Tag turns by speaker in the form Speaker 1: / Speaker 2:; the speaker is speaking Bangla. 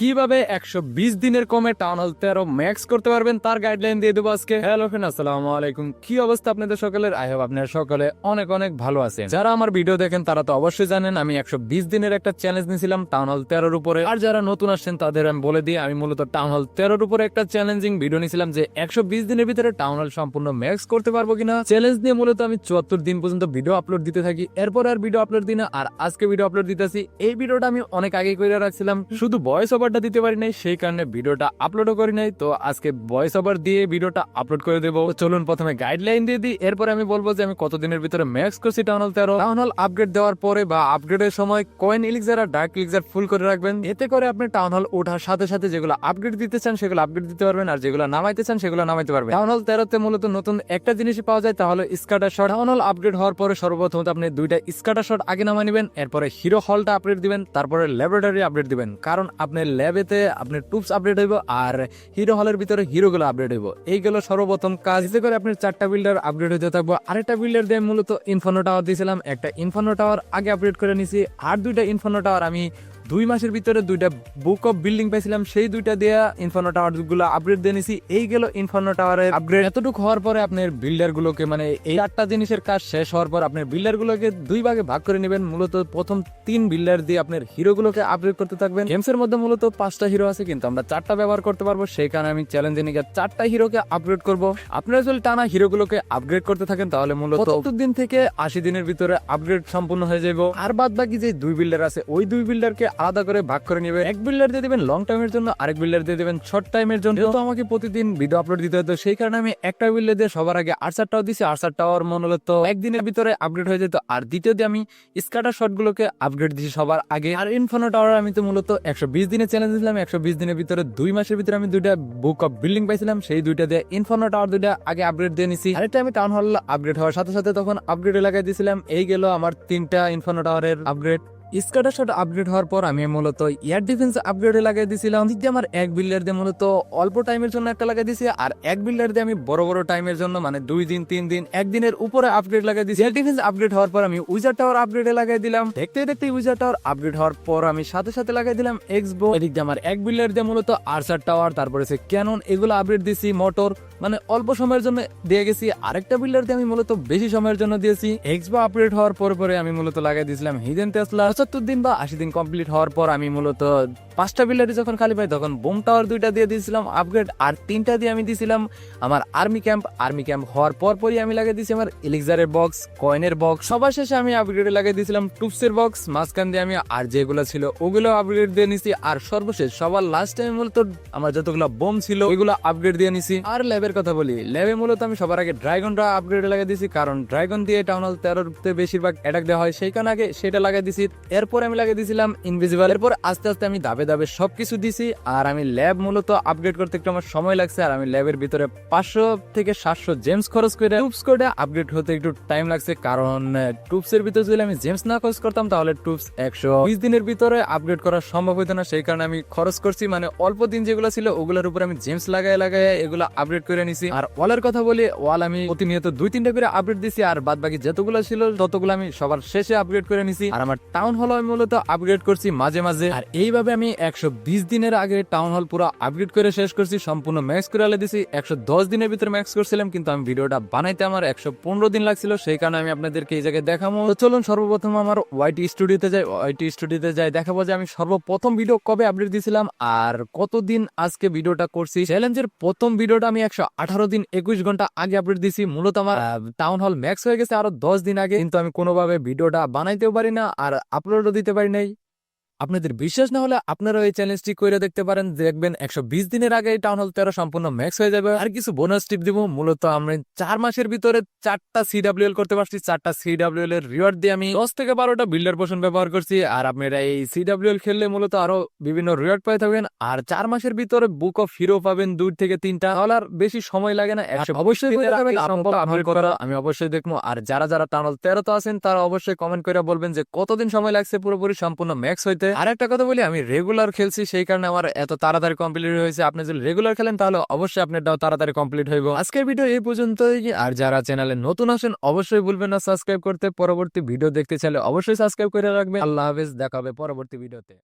Speaker 1: কীভাবে একশো বিশ দিনের কমে টাউন হল তেরো ম্যাক্স করতে পারবেন তার গাইডলাইন দিয়ে দেবো আজকে। হ্যালো ফ্রেন্ড আসসালামু আলাইকুম। কি অবস্থা আপনাদের সকলের? আই হোপ আপনারা সকলে অনেক অনেক ভালো আছেন। যারা আমার ভিডিও দেখেন, তারা তো অবশ্যই জানেন, আমি একশো বিশ দিনের একটা চ্যালেঞ্জ নিয়েছিলাম টাউন হল তেরোর উপরে। আর যারা নতুন আসছেন, তাদের আমি বলে দিই, আমি মূলত টাউন হল তেরোর উপরে একটা চ্যালেঞ্জিং ভিডিও নিয়েছিলাম যে একশো বিশ দিনের ভিতরে টাউন হল সম্পূর্ণ ম্যাক্স করতে পারব কিনা। চ্যালেঞ্জ নিয়ে মূলত আমি চুয়াত্তর দিন পর্যন্ত ভিডিও আপলোড দিতে থাকি। এরপর আর ভিডিও আপলোড দিই না, আর আজকে ভিডিও আপলোড দিতেছি। এই ভিডিওটা আমি অনেক আগে করে রাখছিলাম। শুধু ভয়েস ওভারটা দিতে পারি নাই, সেই কারণে ভিডিওটা আপলোডও করি নাই। তো আজকে ভয়েস ওভার দিয়ে ভিডিওটা আপলোড করে দেবো। চলুন প্রথমে গাইডলাইন দিয়ে দিই। এরপরে আমি বলব যে আমি কতদিনের ভিতরে ম্যাক্স করছি টাউন হল তেরো। টাউন আপগ্রেড দেওয়ার পরে বা আপগ্রেডের সময় কয়েন ইলিক্সার আর ডার্ক ইলিক্সার ফুল করে রাখবেন। এতে করে আপনি টাউন হল ওঠার সাথে সাথে যেগুলো আপগ্রেড দিতে চান, সেগুলো আপগ্রেড দিতে পারবেন। আর যেগুলো নামাইতে চান, সেগুলো নামাইতে পারবেন। টাউন হল তেরোতে মূলত নতুন একটা জিনিসই পাওয়া যায় তাহলে scatter shot town hall upgrade হওয়ার পরে সর্বপ্রথম আপনি দুইটা স্কাটার শট আগে নামাই নেবেন। এরপরে হিরো হলটা আপডেট দিবেন। তারপরে ল্যাবরেটরি আপডেট দিবেন। কারণ আপনার ল্যাবেতে আপনার টুপস আপডেট হইব আর হিরো হলের ভিতরে হিরোগুলো আপডেট হইব। এইগুলো সর্বপ্রথম কাজ এতে করে আপনার চারটা বিল্ডার আপডেট হতে থাকব। আরেকটা বিল্ডার দিয়ে মূলত ইনফানো টাওয়ার দিয়েছিলাম একটা ইনফানো টাওয়ার আগে আপডেট করে নিছি। আর দুইটা ইনফানো টাওয়ার আমি দুই মাসের ভিতরে দুইটা বুক অফ বিল্ডিং পাইছিলাম, সেই দুইটা দিয়ে ইনফানো টাওয়ারগুলো আপগ্রেড দিয়ে নিছি। এই গেল ইনফানো টাওয়ারের আপগ্রেড এতটুকু হওয়ার পরে আপনার বিল্ডার গুলোকে মানে এই চারটা জিনিসের কাজ শেষ হওয়ার পর আপনার বিল্ডার গুলোকে দুই ভাগে ভাগ করে নেবেন। মূলত প্রথম তিন বিল্ডার দিয়ে আপনার হিরো গুলোকে আপগ্রেড করতে থাকবেন। গেমস এর মধ্যে মূলত পাঁচটা হিরো আছে, কিন্তু আমরা চারটা ব্যবহার করতে পারব। সেই কারণে আমি চ্যালেঞ্জে নিয়ে চারটা হিরোকে আপগ্রেড করব। আপনারা যদি টানা হিরো গুলোকে আপগ্রেড করতে থাকেন, তাহলে মূলত দিন থেকে আশি দিনের ভিতরে আপগ্রেড সম্পূর্ণ হয়ে যাব আর বাদ বাকি যে দুই বিল্ডার আছে, ওই দুই বিল্ডারকে আলাদা করে ভাগ করে নেবে এক বিল্ডার দিয়ে দিবেন লং টাইমের জন্য, আরেক বিল্ডার দিয়ে দিবেন শর্ট টাইমের জন্য। যেহেতু আমাকে প্রতিদিন ভিডিও আপলোড দিতে হতো সেই কারণে আমি একটা বিল্ডার দিয়ে সবার আগে আরসারটাও দিছি আরসারটাও মনে হলো তো একদিনের ভিতরে আপগ্রেড হয়ে যেত। আর দ্বিতীয় দিয়ে আমি স্কাটার শট গুলোকে আপগ্রেড দিছি সবার আগে। আর ইনফানো টাওয়ার আমি তো মূলত একশো বিশ দিনের চ্যালেঞ্জ দিলাম একশো বিশ দিনের ভিতরে দুই মাসের ভিতরে আমি দুইটা বুক অফ বিল্ডিং পাইছিলাম, সেই দুইটা দিয়ে ইনফানো টাওয়ার দুইটা আগে আপগ্রেড দিয়ে নিছি। আরেকটা আমি টাউন হল আপগ্রেড হওয়ার সাথে সাথে তখন আপগ্রেড লাগাই দিয়েছিলাম এই গেল আমার তিনটা ইনফানো টাওয়ারের আপগ্রেড স্কাটার শট আপগ্রেড হওয়ার পর আমি মূলত এয়ার ডিফেন্স আপগ্রেডে লাগাই দিয়েছিলাম দিয়ে আমার এক বিল্ডার দিয়ে মূলত অল্প টাইমের জন্য একটা লাগাই দিয়েছি আর এক বিল্ডার দিয়ে আমি বড় বড় টাইমের জন্য মানে দুই দিন, তিন দিন একদিনের উপরে আপগ্রেড লাগাই দিয়েছি এয়ার ডিফেন্স আপগ্রেড হওয়ার পর আমি উইজার টাওয়ার আপগ্রেডে লাগাই দিলাম। দেখতে দেখতে উইজার টাওয়ার আপগ্রেড হওয়ার পর আমি সাথে সাথে লাগাই দিলাম এক্সবো এদিক দিয়ে আমার এক বিল্ডার দিয়ে মূলত আরসার টাওয়ার তারপরে সে ক্যানন এগুলো আপগ্রেড দিয়েছি মোটর মানে অল্প সময়ের জন্য দিয়ে গেছি। আরেকটা বিল্ডার দিয়ে আমি মূলত বেশি সময়ের জন্য দিয়েছি। এক্সবো আপগ্রেড হওয়ার পরে পরে আমি মূলত লাগাই দিয়েছিলাম হিডেন টেসলা পঁচাত্তর দিন বা আশি দিন কমপ্লিট হওয়ার পর আমি মূলত পাঁচটা বিল্ডারি যখন খালি পাই, তখন বোম টাওয়ার দুইটা দিয়ে দিয়েছিলাম আপগ্রেড আর তিনটা দিয়ে আমি দিয়েছিলাম আমার আর্মি ক্যাম্প আর্মি ক্যাম্প হওয়ার পর পরই আমি লাগিয়ে দিয়েছি আমার এলিক্সারের বক্স কয়েনের বক্স সবার শেষে আমি আপগ্রেডে লাগিয়ে দিয়েছিলাম টুপসের বক্স মাঝখান দিয়ে আমি আর যেগুলো ছিল, ওগুলো আপগ্রেড দিয়ে নিছি। আর সর্বশেষ, সবার লাস্ট টাইম মূলত আমার যতগুলো বোম ছিল, ওইগুলো আপগ্রেড দিয়ে নিছি। আর ল্যাবের কথা বলি, ল্যাবে মূলত আমি সবার আগে ড্রাগনটা আপগ্রেড লাগিয়ে দিয়েছি, কারণ ড্রাগন দিয়ে টাউন হল তেরোতে বেশিরভাগ অ্যাটাক দেওয়া হয় সেই কারণে আগে সেটা লাগিয়ে দিয়েছি। এরপর আমি লাগিয়ে দিয়েছিলাম ইনভিজিবল এরপর আস্তে আস্তে আমি ধাপে ধাপে সবকিছু দিছি, আর আমি ল্যাব মূলত আপগ্রেড করতে একটু আমার সময় লাগছে, আর আমি ল্যাবের ভিতরে পাঁচশো থেকে সাতশো জেমস খরচ করে টুপস করে আপগ্রেড হতে একটু টাইম লাগছে, কারণ টুপস এর ভিতরে যদি আমি জেমস না খরচ করতাম, তাহলে টুপস একশো বিশ দিনের ভিতরে আপগ্রেড করা সম্ভব হতো না। সেই কারণে আমি খরচ করছি মানে অল্প দিন যেগুলো ছিল, ওগুলোর উপর আমি জেমস লাগাই লাগাই এগুলো আপগ্রেড করে নিছি। আর ওয়ালের কথা বলি, ওয়াল আমি প্রতিনিয়ত দুই তিনটা করে আপগ্রেড দিছি, আর বাদ বাকি যতগুলো ছিল, ততগুলো আমি সবার শেষে আপগ্রেড করে নিছি। আর আমার টাউন হল আমি মূলত আপগ্রেড করছি মাঝে মাঝে, আর এইভাবে আমি একশো বিশ দিনের আগে টাউন হল পুরো আপগ্রেড করে শেষ করছি, সম্পূর্ণ ম্যাক্স করে আলে দিছি। একশো দশ দিনের ভিতরে ম্যাক্স করছিলাম, কিন্তু আমি ভিডিওটা বানাইতে আমার একশো পনেরো দিন লাগছিল, সেই কারণে আমি আপনাদেরকে এই জায়গায় দেখাবো। তো চলুন, সর্বপ্রথম আমার ওয়াইটি স্টুডিওতে যাই ওয়াইটি স্টুডিওতে যাই, দেখাবো যে আমি সর্বপ্রথম ভিডিও কবে আপডেট দিয়েছিলাম আর কতদিন আজকে ভিডিওটা করছি। চ্যালেঞ্জের প্রথম ভিডিওটা আমি একশো আঠারো দিন একুশ ঘণ্টা আগে আপডেট দিছি, মূলত আমার টাউন হল ম্যাক্স হয়ে গেছে আরও দশ দিন আগে। কিন্তু আমি কোনোভাবে ভিডিওটা বানাইতেও পারি না আর আপলোডও দিতে পারি নাই। আপনাদের বিশ্বাস না হলে আপনারা এই চ্যালেঞ্জটি করে দেখতে পারেন দেখবেন একশো বিশ দিনের আগে টাউন হল তেরো সম্পূর্ণ ম্যাক্স হয়ে যাবে। আর কিছু বোনাস টিপ দিব মূলত আমরা চার মাসের ভিতরে চারটা সিডাব্লিউএল করতে পারছি চারটা সিডাব্লিউএল এর রিওয়ার্ড দিয়ে আমি দশ থেকে বারোটা বিল্ডার পোষণ ব্যবহার করছি। আর আপনারা এই সিডাব্লিউএল খেললে মূলত আরও বিভিন্ন রিওয়ার্ড পাই থাকবেন। আর চার মাসের ভিতরে বুক অফ হিরো পাবেন দুই থেকে তিনটা। আর বেশি সময় লাগে না অবশ্যই আমি অবশ্যই দেখব। আর যারা যারা টাউন হল তেরোতে আছেন তারা অবশ্যই কমেন্ট করে বলবেন যে কতদিন সময় লাগছে পুরোপুরি সম্পূর্ণ ম্যাক্স হইতে আর একটা কথা বলি, আমি রেগুলার খেলছি, সেই কারণে আমার এত তাড়াতাড়ি কমপ্লিট হয়েছে। আপনি যদি রেগুলার খেলেন, তাহলে অবশ্যই আপনারটাও তাড়াতাড়ি কমপ্লিট হইব। আজকের ভিডিও এই পর্যন্তই। আর যারা চ্যানেলে নতুন আসেন, অবশ্যই ভুলবেন না। সাবস্ক্রাইব করতে পরবর্তী ভিডিও দেখতে চাইলে অবশ্যই সাবস্ক্রাইব করে রাখবেন। আল্লাহ হাফেজ, দেখা হবে পরবর্তী ভিডিওতে